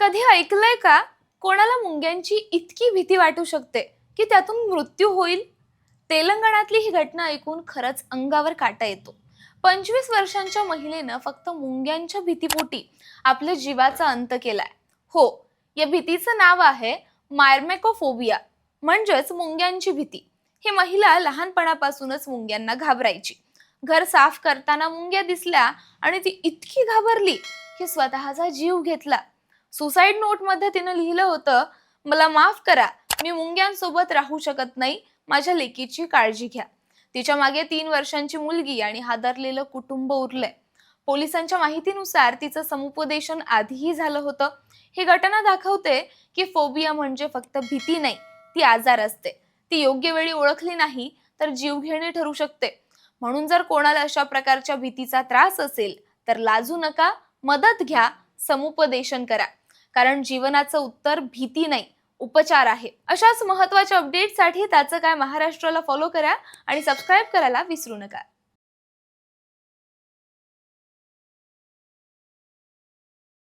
कधी ऐकलंय का कोणाला मुंग्यांची इतकी भीती वाटू शकते की त्यातून मृत्यू होईल? तेलंगणातली ही घटना ऐकून खरंच अंगावर काटा येतो. पंचवीस वर्षांच्या महिलेनं फक्त मुंग्यांच्या भीतीपोटी आपल्या जीवाचा अंत केलाय. हो या भीतीचं नाव आहे मायर्मेकोफोबिया म्हणजेच मुंग्यांची भीती. ही महिला लहानपणापासूनच मुंग्यांना घाबरायची. घर साफ करताना मुंग्या दिसल्या आणि ती इतकी घाबरली की स्वतःचा जीव घेतला. सुसाईड नोटमध्ये तिनं लिहिलं होतं मला माफ करा मी मुंग्यांसोबत राहू शकत नाही माझ्या लेकीची काळजी घ्या. तिच्यामागे तीन वर्षांची मुलगी आणि हादरलेलं कुटुंब उरलंय. पोलिसांच्या माहितीनुसार तिचं समुपदेशन आधीही झालं होतं. ही घटना दाखवते की फोबिया म्हणजे फक्त भीती नाही ती आजार असते. ती योग्य वेळी ओळखली नाही तर जीवघेणी ठरू शकते. म्हणून जर कोणाला अशा प्रकारच्या भीतीचा त्रास असेल तर लाजू नका मदत घ्या समुपदेशन करा. कारण जीवनाचं उत्तर भीती नाही उपचार आहे. अशाच महत्त्वाच्या अपडेटसाठी त्याचं काय महाराष्ट्राला फॉलो करा आणि सबस्क्राईब करायला विसरू नका.